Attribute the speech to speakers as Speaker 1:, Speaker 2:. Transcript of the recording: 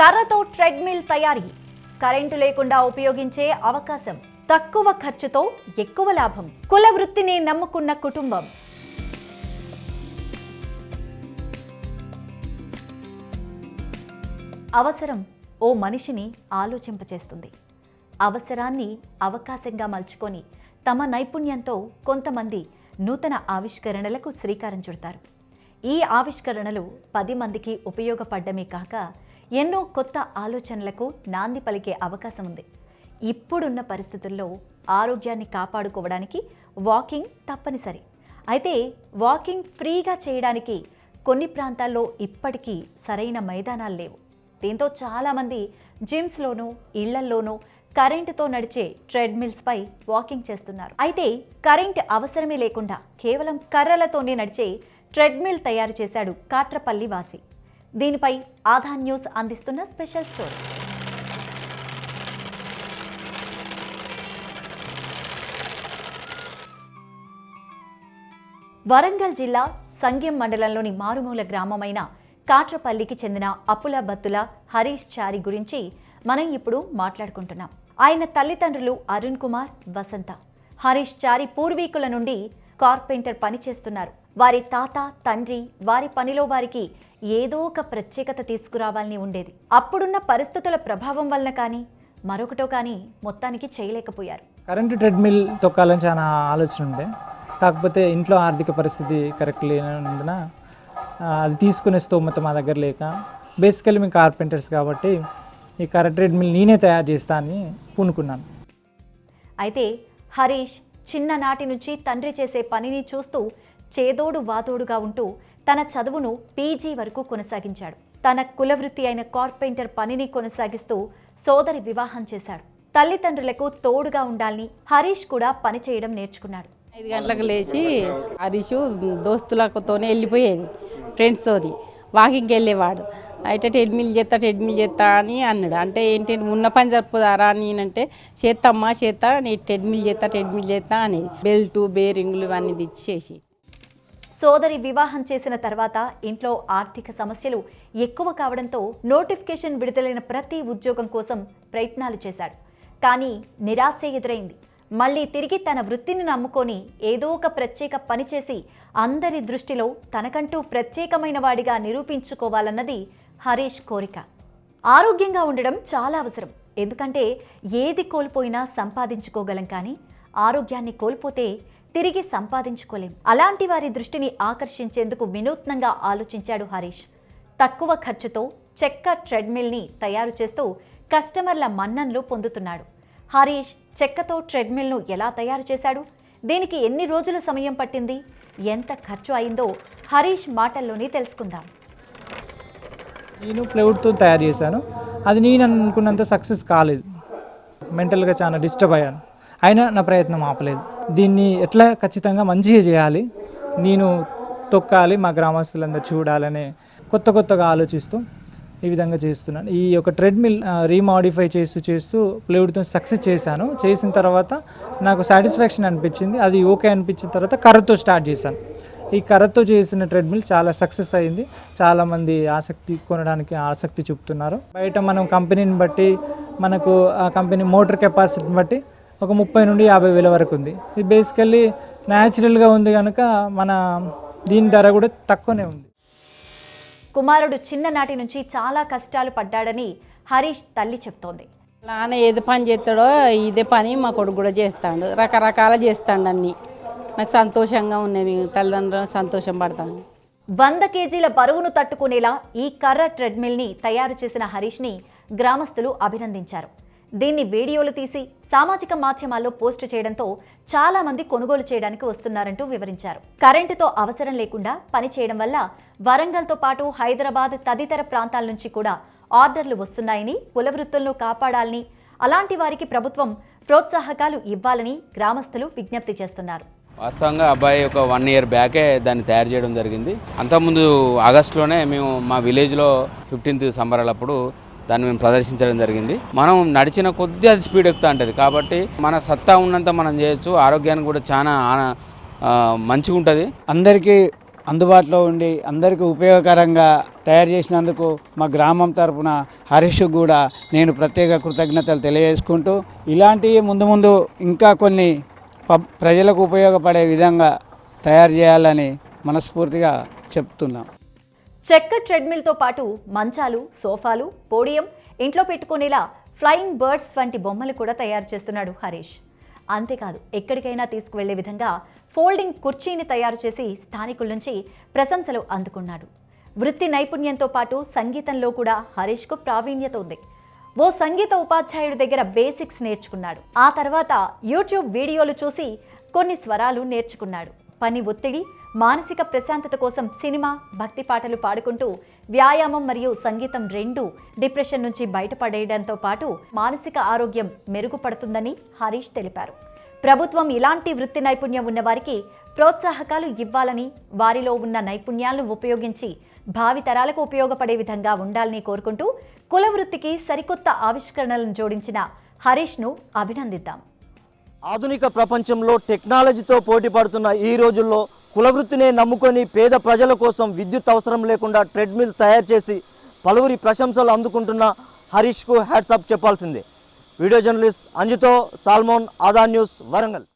Speaker 1: కర్రతో ట్రెడ్మిల్ తయారీ. కరెంటు లేకుండా ఉపయోగించే అవకాశం. తక్కువ ఖర్చుతో ఎక్కువ లాభం. కుల వృత్తిని నమ్ముకున్న కుటుంబం. అవసరం ఓ మనిషిని ఆలోచింపచేస్తుంది. అవసరాన్ని అవకాశంగా మలుచుకొని తమ నైపుణ్యంతో కొంతమంది నూతన ఆవిష్కరణలకు శ్రీకారం చుడతారు. ఈ ఆవిష్కరణలు పది మందికి ఉపయోగపడ్డమే కాక ఎన్నో కొత్త ఆలోచనలకు నాంది పలికే అవకాశం ఉంది. ఇప్పుడున్న పరిస్థితుల్లో ఆరోగ్యాన్ని కాపాడుకోవడానికి వాకింగ్ తప్పనిసరి. అయితే వాకింగ్ ఫ్రీగా చేయడానికి కొన్ని ప్రాంతాల్లో ఇప్పటికీ సరైన మైదానాలు లేవు. దీంతో చాలామంది జిమ్స్లోనూ ఇళ్ళల్లోనూ కరెంటుతో నడిచే ట్రెడ్మిల్స్పై వాకింగ్ చేస్తున్నారు. అయితే కరెంట్ అవసరమే లేకుండా కేవలం కర్రలతోనే నడిచే ట్రెడ్మిల్ తయారు చేశాడు కాట్రపల్లి వాసి దీనిపై ఆధా న్యూస్ అందిస్తున్న స్పెషల్ స్టోరీ. వరంగల్ జిల్లా సంగ్యం మండలంలోని మారుమూల గ్రామమైన కాట్రపల్లికి చెందిన అప్పుల బత్తుల హరీష్ చారి గురించి మనం ఇప్పుడు మాట్లాడుకుంటున్నాం. ఆయన తల్లిదండ్రులు అరుణ్ కుమార్ వసంత. హరీష్ చారి పూర్వీకుల నుండి కార్పెంటర్ పని చేస్తున్నారు వారి తాత తండ్రి వారి పనిలో వారికి ఏదో ఒక ప్రత్యేకత తీసుకురావాలని ఉండేది. అప్పుడున్న పరిస్థితుల ప్రభావం వలన కానీ మరొకటో కానీ మొత్తానికి చేయలేకపోయారు.
Speaker 2: కరెంటు ట్రెడ్మిల్ తొక్కాలని చాలా ఆలోచన ఉండే. కాకపోతే ఇంట్లో ఆర్థిక పరిస్థితి కరెక్ట్ లేనందున అది తీసుకునే స్తోమత మా దగ్గర లేక బేసికల్లీ మేము కార్పెంటర్స్ కాబట్టి ఈ కరెంట్ ట్రెడ్మిల్ నేనే తయారు చేస్తా అని పూనుకున్నాను.
Speaker 1: అయితే హరీష్ చిన్ననాటి నుంచి తండ్రి చేసే పనిని చూస్తూ చేదోడు వాదోడుగా ఉంటూ తన చదువును పీజీ వరకు కొనసాగించాడు. తన కులవృత్తి అయిన కార్పెంటర్ పనిని కొనసాగిస్తూ సోదరి వివాహం చేశాడు. తల్లిదండ్రులకు తోడుగా ఉండాలని హరీష్ కూడా పని చేయడం నేర్చుకున్నాడు.
Speaker 3: ఐదు గంటలకు లేచి హరీషు దోస్తులతోనే వెళ్ళిపోయేది ఫ్రెండ్స్తోని వాకింగ్కి వెళ్ళేవాడు. అయితే టెడ్మిల్ చేస్తా టెడ్మిల్ చేస్తా అని అన్నాడు. అంటే ఏంటి ఉన్న పని జరుపుదారా అని నేనంటే చేత్తమ్మా చేస్తా నీ టెడ్మిల్ చేస్తా టెడ్మిల్ చేస్తా అనేది బెల్టు బేరింగ్లు ఇవన్నీ తెచ్చేసి
Speaker 1: సోదరి వివాహం చేసిన తర్వాత ఇంట్లో ఆర్థిక సమస్యలు ఎక్కువ కావడంతో నోటిఫికేషన్ విడుదలైన ప్రతి ఉద్యోగం కోసం ప్రయత్నాలు చేశాడు. కానీ నిరాశ ఎదురైంది. మళ్ళీ తిరిగి తన వృత్తిని నమ్ముకొని ఏదో ఒక ప్రత్యేక పని చేసి అందరి దృష్టిలో తనకంటూ ప్రత్యేకమైన వాడిగా నిరూపించుకోవాలన్నది హరీష్ కోరిక. ఆరోగ్యంగా ఉండడం చాలా అవసరం. ఎందుకంటే ఏది కోల్పోయినా సంపాదించుకోగలం కానీ ఆరోగ్యాన్ని కోల్పోతే తిరిగి సంపాదించుకోలేం. అలాంటి వారి దృష్టిని ఆకర్షించేందుకు వినూత్నంగా ఆలోచించాడు హరీష్. తక్కువ ఖర్చుతో చెక్క ట్రెడ్మిల్ని తయారు చేస్తూ కస్టమర్ల మన్నన్లు పొందుతున్నాడు. హరీష్ చెక్కతో ట్రెడ్మిల్ను ఎలా తయారు చేశాడు? దీనికి ఎన్ని రోజుల సమయం పట్టింది? ఎంత ఖర్చు అయిందో హరీష్ మాటల్లోనే తెలుసుకుందాం.
Speaker 2: నేను ప్లైవుడ్తో తయారు చేశాను. అది నేను అనుకున్నంత సక్సెస్ కాలేదు. మెంటల్గా చాలా డిస్టర్బ్ అయ్యాను. అయినా నా ప్రయత్నం ఆపలేదు. దీన్ని ఎట్లా ఖచ్చితంగా మంచిగా చేయాలి? నేను తొక్కాలి మా గ్రామస్తులందరూ చూడాలనే కొత్త కొత్తగా ఆలోచిస్తూ ఈ విధంగా చేస్తున్నాను. ఈ యొక్క ట్రెడ్మిల్ రీమాడిఫై చేస్తూ చేస్తూ ప్లేవుడ్తో సక్సెస్ చేశాను. చేసిన తర్వాత నాకు సాటిస్ఫాక్షన్ అనిపించింది. అది ఓకే అనిపించిన తర్వాత కర్రతో స్టార్ట్ చేశాను. ఈ కర్రతో చేసిన ట్రెడ్మిల్ చాలా సక్సెస్ అయింది. చాలామంది ఆసక్తి కొనడానికి ఆసక్తి చూపుతున్నారు. బయట మనం కంపెనీని బట్టి మనకు ఆ కంపెనీ మోటార్ కెపాసిటీని బట్టి ఒక ముప్పై నుండి యాభై వేల వరకు ఉంది. ఇది బేసికల్లీ న్యాచురల్గా ఉంది కనుక మన దీని ధర కూడా తక్కువనే ఉంది.
Speaker 1: కుమారుడు చిన్ననాటి నుంచి చాలా కష్టాలు పడ్డాడని హరీష్ తల్లి చెప్తోంది.
Speaker 3: నాన్న ఏది పని చేస్తాడో ఇదే పని మా కొడుకు కూడా చేస్తాడు. రకరకాల చేస్తాడు అన్నీ. నాకు సంతోషంగా ఉన్నాయి. తల్లిదండ్రులు సంతోషం పడతాను
Speaker 1: వంద కేజీల బరువును తట్టుకునేలా ఈ కర్ర ట్రెడ్మిల్ని తయారు చేసిన హరీష్ని గ్రామస్తులు అభినందించారు. దీన్ని వీడియోలు తీసి సామాజిక మాధ్యమాల్లో పోస్ట్ చేయడంతో చాలా మంది కొనుగోలు చేయడానికి వస్తున్నారంటూ వివరించారు. కరెంటుతో అవసరం లేకుండా పని చేయడం వల్ల వరంగల్తో పాటు హైదరాబాద్ తదితర ప్రాంతాల నుంచి కూడా ఆర్డర్లు వస్తున్నాయని కుల వృత్తులను కాపాడాలని అలాంటి వారికి ప్రభుత్వం ప్రోత్సాహకాలు ఇవ్వాలని గ్రామస్తులు విజ్ఞప్తి చేస్తున్నారు.
Speaker 4: వాస్తవంగా అబ్బాయి ఒక వన్ ఇయర్ బ్యాకే దాన్ని తయారు చేయడం జరిగింది. అంతకుముందు ఆగస్టులోనే మేము మా విలేజ్లో ఫిఫ్టీన్త్ సంబరాలప్పుడు దాన్ని మేము ప్రదర్శించడం జరిగింది. మనం నడిచిన కొద్దీ అది స్పీడ్ ఎక్కుతా ఉంటుంది. కాబట్టి మన సత్తా ఉన్నంత మనం చేయొచ్చు. ఆరోగ్యానికి కూడా చాలా ఆన- మంచిగా ఉంటుంది
Speaker 5: అందరికీ అందుబాటులో ఉండి అందరికీ ఉపయోగకరంగా తయారు చేసినందుకు మా గ్రామం తరపున హరీష్ కూడా నేను ప్రత్యేక కృతజ్ఞతలు తెలియజేసుకుంటూ ఇలాంటివి ముందు ముందు ఇంకా కొన్ని పబ్ ప్రజలకు ఉపయోగపడే విధంగా తయారు చేయాలని మనస్ఫూర్తిగా చెప్తున్నాం.
Speaker 1: చెక్క ట్రెడ్మిల్తో పాటు మంచాలు సోఫాలు పోడియం ఇంట్లో పెట్టుకునేలా ఫ్లయింగ్ బర్డ్స్ వంటి బొమ్మలు కూడా తయారు చేస్తున్నాడు హరీష్. అంతేకాదు ఎక్కడికైనా తీసుకువెళ్ళే విధంగా ఫోల్డింగ్ కుర్చీని తయారు చేసి స్థానికుల నుంచి ప్రశంసలు అందుకున్నాడు. వృత్తి నైపుణ్యంతో పాటు సంగీతంలో కూడా హరీష్కు ప్రావీణ్యత ఉంది. ఓ సంగీత ఉపాధ్యాయుడి దగ్గర బేసిక్స్ నేర్చుకున్నాడు. ఆ తర్వాత యూట్యూబ్ వీడియోలు చూసి కొన్ని స్వరాలు నేర్చుకున్నాడు. పని ఒత్తిడి మానసిక ప్రశాంతత కోసం సినిమా భక్తి పాటలు పాడుకుంటూ వ్యాయామం మరియు సంగీతం రెండూ డిప్రెషన్ నుంచి బయటపడేయడంతో పాటు మానసిక ఆరోగ్యం మెరుగుపడుతుందని హరీష్ తెలిపారు. ప్రభుత్వం ఇలాంటి వృత్తి నైపుణ్యం ఉన్నవారికి ప్రోత్సాహకాలు ఇవ్వాలని వారిలో ఉన్న నైపుణ్యాలను ఉపయోగించి భావితరాలకు ఉపయోగపడే విధంగా ఉండాలని కోరుకుంటూ కుల వృత్తికి సరికొత్త ఆవిష్కరణలను జోడించిన హరీష్ను అభినందిద్దాం.
Speaker 6: ఆధునిక ప్రపంచంలో టెక్నాలజీతో పోటీ పడుతున్న ఈ రోజుల్లో కులవృత్తినే నమ్ముకొని పేద ప్రజల కోసం విద్యుత్ అవసరం లేకుండా ట్రెడ్మిల్ తయారు చేసి పలువురి ప్రశంసలు అందుకుంటున్న హరీష్కు హ్యాట్సాప్ చెప్పాల్సిందే. వీడియో జర్నలిస్ట్ అంజుతో సాల్మోన్ ఆదా న్యూస్ వరంగల్.